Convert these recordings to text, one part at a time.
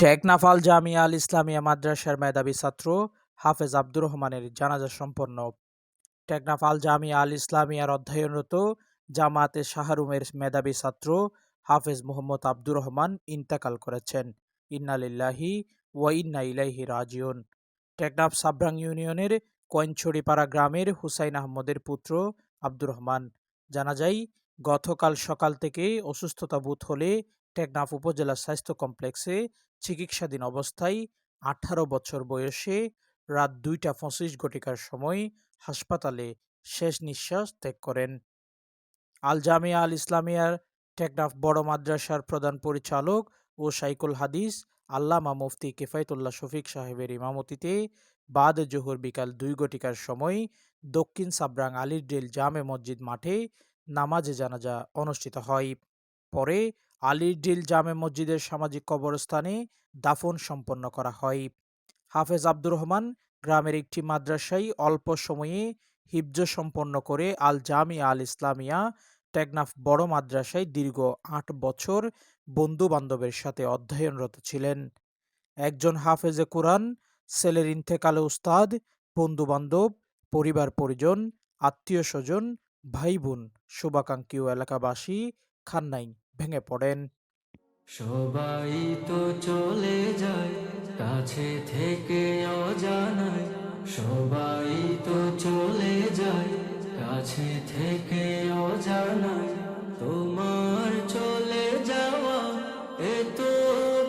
টেকনাফ আল জামিয়া আল ইসলামিয়া মাদ্রাসার মেধাবী ছাত্র হাফেজ আব্দুর রহমানের জানাজা সম্পন্ন। টেকনাফ আল জামিয়া আল ইসলামিয়ার অধ্যয়নরত জামাতে শাহরুমের মেধাবী ছাত্র হাফেজ মোহাম্মদ আব্দুর রহমান ইন্তেকাল করেছেন। ইন্নালিল্লাহি ওয়া ইন্না ইলাইহি রাজিউন। টেকনাফ সাবরাং ইউনিয়নের কইনছড়িপাড়া গ্রামের হুসাইন আহমদের পুত্র আব্দুর রহমান। জানা যায়, গতকাল সকাল থেকে অসুস্থতা বোধ হলে টেকনাফ উপজেলা স্বাস্থ্য কমপ্লেক্সে চিকিৎসাধীন অবস্থায় আঠারো বছর বয়সে রাত দুইটা পঁচিশ ঘটিকার সময় হাসপাতালে শেষ নিঃশ্বাস ত্যাগ করেন। আল জামিয়া আল ইসলামিয়ার টেকনাফ বড় মাদ্রাসার প্রধান পরিচালক ও সাইকুল হাদিস আল্লামা মুফতি কিফায়তুল্লাহ শফিক সাহেবের ইমামতিতে বাদ জোহর বিকাল দুই ঘটিকার সময় দক্ষিণ সাবরাং আলির ডেল জামে মসজিদ মাঠে নামাজে জানাজা অনুষ্ঠিত হয়। পরে আলিরডিল জামে মসজিদের সামাজিক কবরস্থানে দাফন সম্পন্ন করা হয়। হাফেজ আব্দুর রহমান গ্রামের একটি মাদ্রাসায় অল্প সময়ে হিফজ সম্পন্ন করে আল জামিয়া আল ইসলামিয়া টেকনাফ বড় মাদ্রাসায় দীর্ঘ আট বছর বন্ধু বান্ধবের সাথে অধ্যয়নরত ছিলেন। একজন হাফেজে কোরআন, ছেলের ইন্তেকালে উস্তাদ বন্ধু বান্ধব পরিবার পরিজন, আত্মীয় স্বজন ভাই বোন শুভাকাঙ্ক্ষী এলাকাবাসী খান্নাই ভেঙে পড়েন। সবাই তো চলে যায়, কাছে থেকে অজানায়। সবাই তো চলে যায়, কাছে থেকে অজানায়। তোমার চলে যাওয়া এত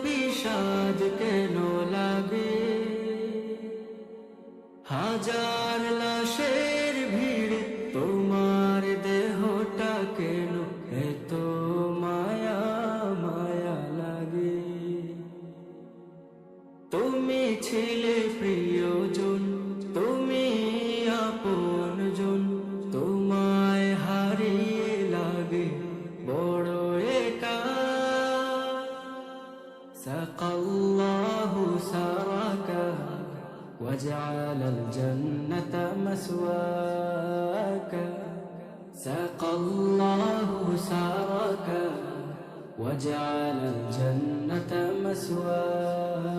বিষাদ কেন লাগে? হাজার ছিলে প্রিয়জন তুমি আপনজন তোমায় হারিয়ে লাগে বড় একা سقى الله سراك وجعل الجنة مسواك سقى الله سراك وجعل الجنة مسواك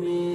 তুমি